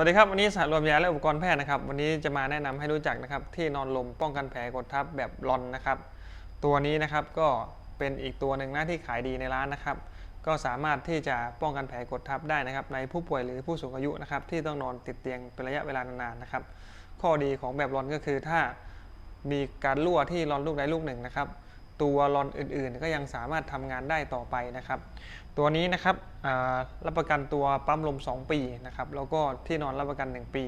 วัสดีครับ วันนี้สายรวมยาและอุปกรณ์แพทย์นะครับ วันนี้จะมาแนะนำให้รู้จักนะครับ ที่นอนลมป้องกันแผลกดทับแบบรอนนะครับ ตัวนี้นะครับก็เป็นอีกตัวหนึ่งนะที่ขายดีในร้านนะครับ ก็สามารถที่จะป้องกันแผลกดทับได้นะครับ ในผู้ป่วยหรือผู้สูงอายุนะครับ ที่ต้องนอนติดเตียงเป็นระยะเวลานานๆนะครับ ข้อดีของแบบรอนก็คือถ้ามีการรั่วที่รอนลูกใดลูกหนึ่งนะครับ ตัวรอนอื่นๆ ก็ยังสามารถทำงานได้ต่อไปนะครับ ตัวนี้นะครับรับประกันตัวปั๊มลม 2 ปีนะครับ แล้วก็ที่นอนรับประกัน 1 ปี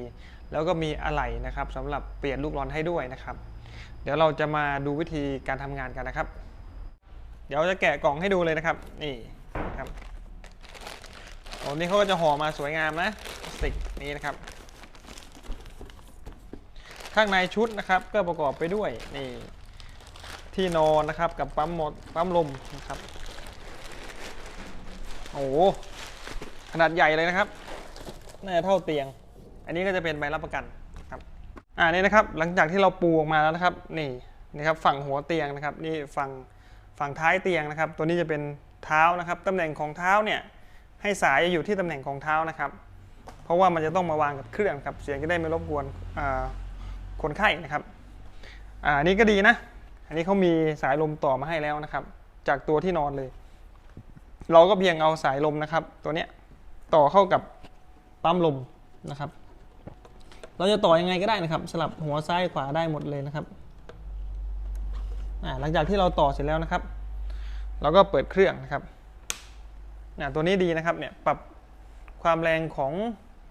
แล้วก็มีอะไหล่นะครับสำหรับเปลี่ยนลูกรอนให้ด้วยนะครับ เดี๋ยวเราจะมาดูวิธีการทำงานกันนะครับ เดี๋ยวจะแกะกล่องให้ดูเลยนะครับนี่ครับโอ้นี่เขาก็จะห่อมาสวยงามนะสิกนี้นะครับ ข้างในชุดนะครับ ก็ประกอบไปด้วยนี่ ที่นอนนะครับกับปั๊มหมดปั๊มลมนะครับโอ้โหขนาดใหญ่เลยนะครับน่าจะเท่าเตียง อันนี้ก็จะเป็นใบรับประกันครับอ่านี่นะครับหลังจากที่เราปูออกมาแล้วนะครับนี่นี่ครับฝั่งหัวเตียงนะครับนี่ฝั่งฝั่งท้ายเตียงนะครับ ตัวนี้จะเป็นเท้านะครับตำแหน่งของเท้าเนี่ยให้สายอยู่ที่ตำแหน่งของเท้านะครับ เพราะว่ามันจะต้องมาวางกับเครื่องครับเสียงจะได้ไม่รบกวนคนไข้นะครับอ่าอันนี่ก็ดีนะ อันนี้เขามีสายลมต่อมาให้แล้วนะครับ จากตัวที่นอนเลย เราก็เพียงเอาสายลมนะครับ ตัวเนี้ยต่อเข้ากับปั๊มลมนะครับ เราจะต่อยังไงก็ได้นะครับ สลับหัวซ้ายขวาได้หมดเลยนะครับหลังจากที่เราต่อเสร็จแล้วนะครับ เราก็เปิดเครื่องนะครับตัวนี้ดีนะครับเนี่ยปรับความแรงของ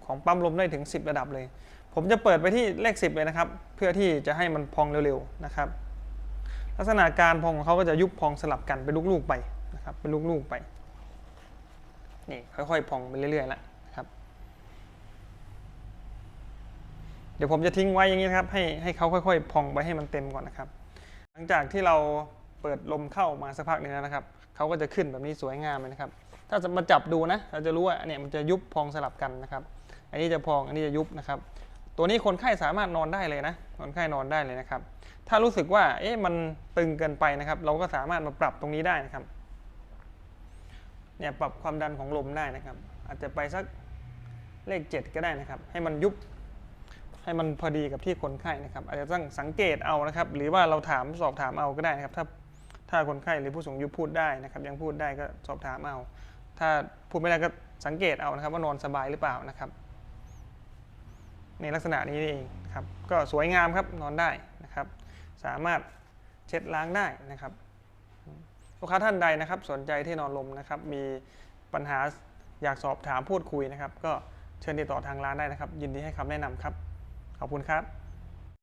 ของปั๊มลมได้ถึง 10 ระดับเลย ผมจะเปิดไปที่เลข 10 เลยนะครับ เพื่อที่จะให้มันพองเร็วๆนะครับ ลักษณะการพองของเขาก็จะยุบพองสลับกันเป็นลูกๆไปนะครับเป็นลูกๆไปนี่ค่อยๆพองไปเรื่อยๆแล้วนะครับ เดี๋ยวผมจะทิ้งไว้อย่างนี้นครับให้ให้เขาค่อยๆ พองไปให้มันเต็มก่อนนะครับ หลังจากที่เราเปิดลมเข้ามาสักพักหนึงแล้วนะครับเขาก็จะขึ้นแบบนี้สวยงามเลยนะครับ ถ้าจะมาจับดูนะเราจะรู้ว่าเนี่ยมันจะยุบพองสลับกันนะครับ อันนี้จะพองอันนี้จะยุบนะครับ ตัวนี้คนไข้สามารถนอนได้เลยนะคนไข้นอนได้เลยนะครับ ถ้ารู้สึกว่าเอ๊ะมันตึงเกินไปนะครับ เราก็สามารถมาปรับตรงนี้ได้นะครับเนี่ยปรับความดันของลมได้นะครับ อาจจะไปสักเลข 7 ก็ได้นะครับ ให้มันยุบให้มันพอดีกับที่คนไข้นะครับ อาจจะต้องสังเกตเอานะครับ หรือว่าเราถามสอบถามเอาก็ได้นะครับ ถ้าถ้าคนไข้หรือผู้สูงอายุพูดได้นะครับ ยังพูดได้ก็สอบถามเอา ถ้าพูดไม่ได้ก็สังเกตเอานะครับ ว่านอนสบายหรือเปล่านะครับ ในลักษณะนี้เองครับก็สวยงามครับนอนได้นะครับ สามารถเช็ดล้างได้นะครับลูกค้าท่านใดนะครับ สนใจที่นอนลมนะครับ มีปัญหาอยากสอบถามพูดคุยนะครับ ก็เชิญติดต่อทางร้านได้นะครับ ยินดีให้คำแนะนำครับ ขอบคุณครับ